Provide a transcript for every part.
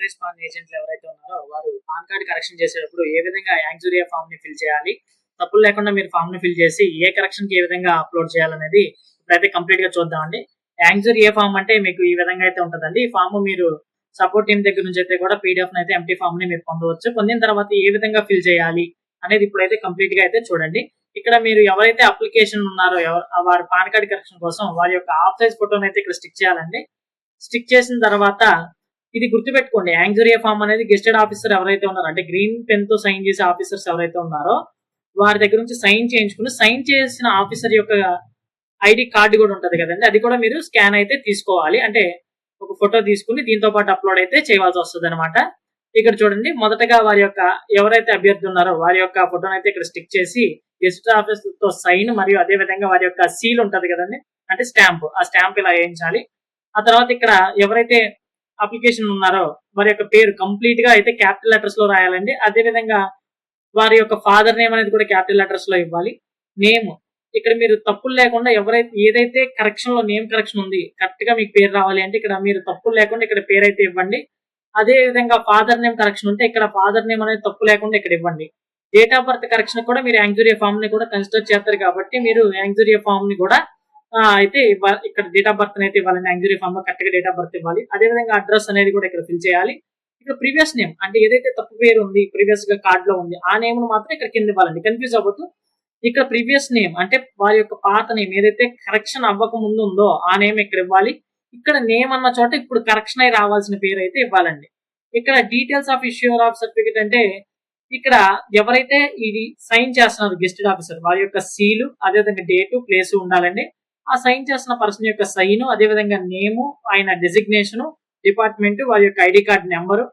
నోటరీస్ pan ఏజెంట్లు ఎవరైతే ఉన్నారో వారు పాన్ కార్డ్ కరెక్షన్ చేసేటప్పుడు ఏ విధంగా యాంగ్జూరియా ఫామ్ని ఫిల్ చేయాలి? తప్పులు లేకుండా మీరు ఫామ్ని ఫిల్ చేసి ఏ కరెక్షన్కి ఏ విధంగా అప్లోడ్ చేయాలనేది ఇప్పుడైతే కంప్లీట్గా చూద్దామండి. ఏ ఫామ్ అంటే మీకు ఈ విధంగా అయితే ఉంటుందండి. ఈ ఫామ్ మీరు సపోర్ట్ టీమ్ దగ్గర నుంచి అయితే కూడా పీడిఎఫ్ అయితే ఎంటీ ఫామ్ని మీరు పొందవచ్చు. పొందిన తర్వాత ఏ విధంగా ఫిల్ చేయాలి అనేది ఇప్పుడైతే కంప్లీట్గా అయితే చూడండి. ఇక్కడ మీరు ఎవరైతే అప్లికేషన్ ఉన్నారో ఎవరు వారి పాన్ కార్డ్ కరెక్షన్ కోసం వారి యొక్క ఆఫ్ సైజ్ ఫోటోని అయితే ఇక్కడ స్టిక్ చేయాలండి. స్టిక్ చేసిన తర్వాత ఇది గుర్తుపెట్టుకోండి యాంగ్జరియా ఫామ్ అనేది గెస్టెడ్ ఆఫీసర్ ఎవరైతే ఉన్నారో అంటే గ్రీన్ పెన్తో సైన్ చేసే ఆఫీసర్స్ ఎవరైతే ఉన్నారో వారి దగ్గర నుంచి సైన్ చేయించుకుని సైన్ చేసిన ఆఫీసర్ యొక్క ఐడి కార్డు కూడా ఉంటది కదండి అది కూడా మీరు స్కాన్ అయితే తీసుకోవాలి. అంటే ఒక ఫోటో తీసుకుని దీంతో పాటు అప్లోడ్ అయితే చేయవలసి వస్తుంది అనమాట ఇక్కడ చూడండి మొదటగా వారి యొక్క ఎవరైతే అభ్యర్థి ఉన్నారో వారి యొక్క ఫోటోని అయితే ఇక్కడ స్టిక్ చేసి గెస్ట్ ఆఫీస్తో సైన్ మరియు అదే విధంగా వారి యొక్క సీల్ ఉంటది కదండి అంటే స్టాంప్ ఆ స్టాంప్ ఇలా వేయించాలి. ఆ తర్వాత ఇక్కడ ఎవరైతే అప్లికేషన్ ఉన్నారో వారి యొక్క పేరు కంప్లీట్గా అయితే క్యాపిటల్ లెటర్స్లో రాయాలండి. అదే విధంగా వారి యొక్క ఫాదర్ నేమ్ అనేది కూడా క్యాపిటల్ లెటర్స్లో ఇవ్వాలి. నేమ్ ఇక్కడ మీరు తప్పులు లేకుండా ఎవరైతే ఏదైతే కరెక్షన్లో నేమ్ కరెక్షన్ ఉంది కరెక్ట్గా మీకు పేరు రావాలి అంటే ఇక్కడ మీరు తప్పులు లేకుండా ఇక్కడ పేరు అయితే ఇవ్వండి. అదే విధంగా ఫాదర్ నేమ్ కరెక్షన్ ఉంటే ఇక్కడ ఫాదర్ నేమ్ అనేది తప్పు లేకుండా ఇక్కడ ఇవ్వండి. డేట్ ఆఫ్ బర్త్ కరెక్షన్ కూడా మీరు యాంగ్జూరియా ఫామ్ని కూడా కన్సిడర్ చేస్తారు కాబట్టి మీరు యాంగ్జూరియా ఫామ్ని కూడా అయితే ఇక్కడ డేట్ ఆఫ్ బర్త్ అయితే ఇవ్వాలి యాంగ్జరీ ఫామ్లో కరెక్ట్గా డేట్ ఆఫ్ బర్త్ ఇవ్వాలి. అదే విధంగా అడ్రస్ అనేది కూడా ఇక్కడ ఫిల్ చేయాలి. ఇక్కడ ప్రీవియస్ నేమ్ అంటే ఏదైతే తప్పు పేరు ఉంది ప్రీవియస్గా కార్డ్లో ఉంది ఆ నేమ్ను మాత్రం ఇక్కడ కింద ఇవ్వాలండి. కన్ఫ్యూజ్ అవ్వద్దు. ఇక్కడ ప్రీవియస్ నేమ్ అంటే వారి యొక్క పాత నేమ్ ఏదైతే కరెక్షన్ అవ్వక ముందు ఉందో ఆ నేమ్ ఇక్కడ ఇవ్వాలి. ఇక్కడ నేమ్ అన్న చోట ఇప్పుడు కరెక్షన్ అయి రావాల్సిన పేరు అయితే ఇవ్వాలండి. ఇక్కడ details of issuer of certificate అంటే ఇక్కడ ఎవరైతే ఇది సైన్ చేస్తున్నారు గెస్టెడ్ ఆఫీసర్ వారి యొక్క సీలు అదేవిధంగా డేటు ప్లేస్ ఉండాలండి. ఆ సైన్ చేస్తున్న పర్సన్ యొక్క సైన్ అదేవిధంగా నేము ఆయన డెసిగ్నేషను డిపార్ట్మెంట్ వారి యొక్క ఐడి కార్డ్ నెంబరు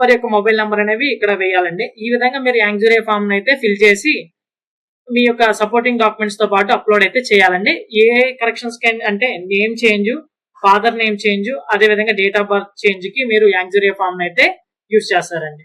వారి యొక్క మొబైల్ నెంబర్ అనేవి ఇక్కడ వేయాలండి. ఈ విధంగా మీరు యాంగ్జూరియా ఫామ్ అయితే ఫిల్ చేసి మీ యొక్క సపోర్టింగ్ డాక్యుమెంట్స్తో పాటు అప్లోడ్ అయితే చేయాలండి. ఏ కరెక్షన్స్ అంటే name change father name change అదే విధంగా డేట్ ఆఫ్ బర్త్ చేంజ్కి మీరు యాంగ్జూరియా ఫామ్ అయితే యూజ్ చేస్తారండి.